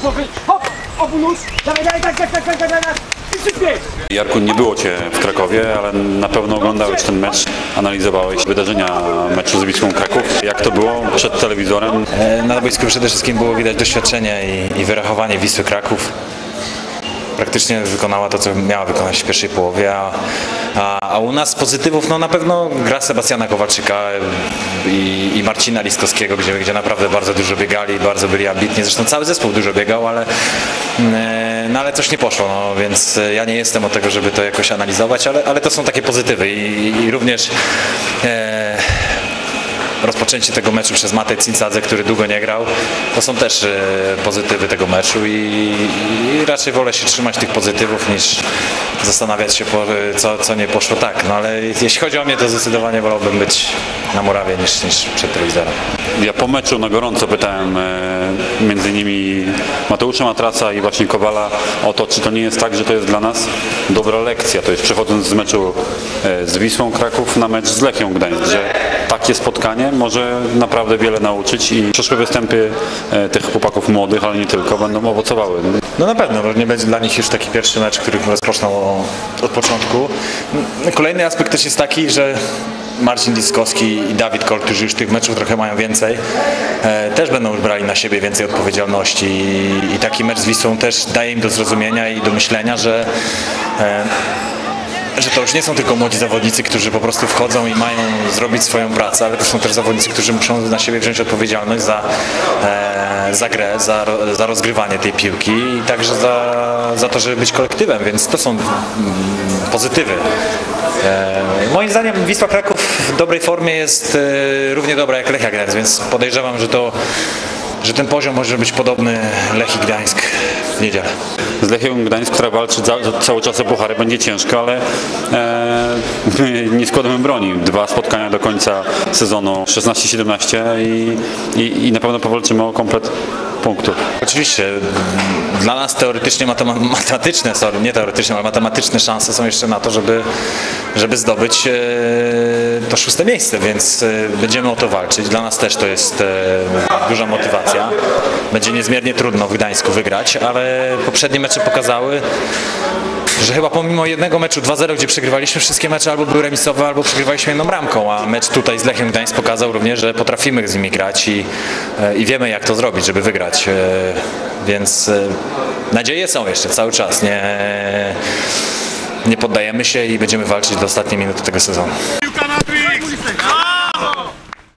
głowy, hop, obu nóż, dawaj, dawaj, tak, tak, tak, tak, tak, tak, i przyspiesz. Jarku, nie było Cię w Krakowie, ale na pewno oglądałeś ten mecz, analizowałeś wydarzenia meczu z Wisłą Kraków. Jak to było przed telewizorem? E, Na boisku przede wszystkim było widać doświadczenie i, i wyrachowanie Wisły Kraków. Praktycznie wykonała to, co miała wykonać w pierwszej połowie, a, a, a u nas pozytywów no na pewno gra Sebastiana Kowalczyka i, i Marcina Liskowskiego, gdzie, gdzie naprawdę bardzo dużo biegali, bardzo byli ambitni. Zresztą cały zespół dużo biegał, ale, e, no, ale coś nie poszło, no, więc ja nie jestem od tego, żeby to jakoś analizować, ale, ale to są takie pozytywy i, i również e, rozpoczęcie tego meczu przez Matej Cinsadze, który długo nie grał, to są też e, pozytywy tego meczu i, i raczej wolę się trzymać tych pozytywów niż zastanawiać się, po, co, co nie poszło tak. No ale jeśli chodzi o mnie, to zdecydowanie wolałbym być na murawie niż, niż przed telewizorem. Ja po meczu na gorąco pytałem e, między innymi Mateusza Matraca i właśnie Kowala o to, czy to nie jest tak, że to jest dla nas dobra lekcja. To jest przechodząc z meczu e, z Wisłą Kraków na mecz z Lechią Gdańsk, że takie spotkanie może naprawdę wiele nauczyć i przyszłe występy e, tych chłopaków młodych, ale nie tylko, będą owocowały. No na pewno, bo nie będzie dla nich już taki pierwszy mecz, który rozpoczną od początku. Kolejny aspekt też jest taki, że Marcin Liskowski i Dawid Kol, którzy już tych meczów trochę mają więcej, e, też będą brali na siebie więcej odpowiedzialności. I, i taki mecz z Wisłą też daje im do zrozumienia i do myślenia, że e, że to już nie są tylko młodzi zawodnicy, którzy po prostu wchodzą i mają zrobić swoją pracę, ale to są też zawodnicy, którzy muszą na siebie wziąć odpowiedzialność za, e, za grę, za, za rozgrywanie tej piłki i także za, za to, żeby być kolektywem, więc to są mm, pozytywy. E, moim zdaniem Wisła Kraków w dobrej formie jest e, równie dobra jak Lechia Gdańsk, więc podejrzewam, że to że ten poziom może być podobny Lechii Gdańsk w niedzielę. Z Lechią Gdańsk, która walczy za, cały czas o puchary, będzie ciężko, ale e, nie składamy broni. Dwa spotkania do końca sezonu 16-17 i, i, i na pewno powalczymy o komplet punktów. Oczywiście dla nas teoretycznie matema- matematyczne, sorry, nie teoretycznie, ale matematyczne szanse są jeszcze na to, żeby, żeby zdobyć e, to szóste miejsce, więc e, będziemy o to walczyć. Dla nas też to jest e, duża motywacja. Będzie niezmiernie trudno w Gdańsku wygrać, ale poprzednie mecze pokazały, że chyba pomimo jednego meczu 2-0, gdzie przegrywaliśmy wszystkie mecze albo były remisowe, albo przegrywaliśmy jedną bramką, a mecz tutaj z Lechem Gdańsk pokazał również, że potrafimy z nimi grać i, i wiemy jak to zrobić, żeby wygrać. Więc nadzieje są jeszcze cały czas. Nie, nie poddajemy się i będziemy walczyć do ostatniej minuty tego sezonu.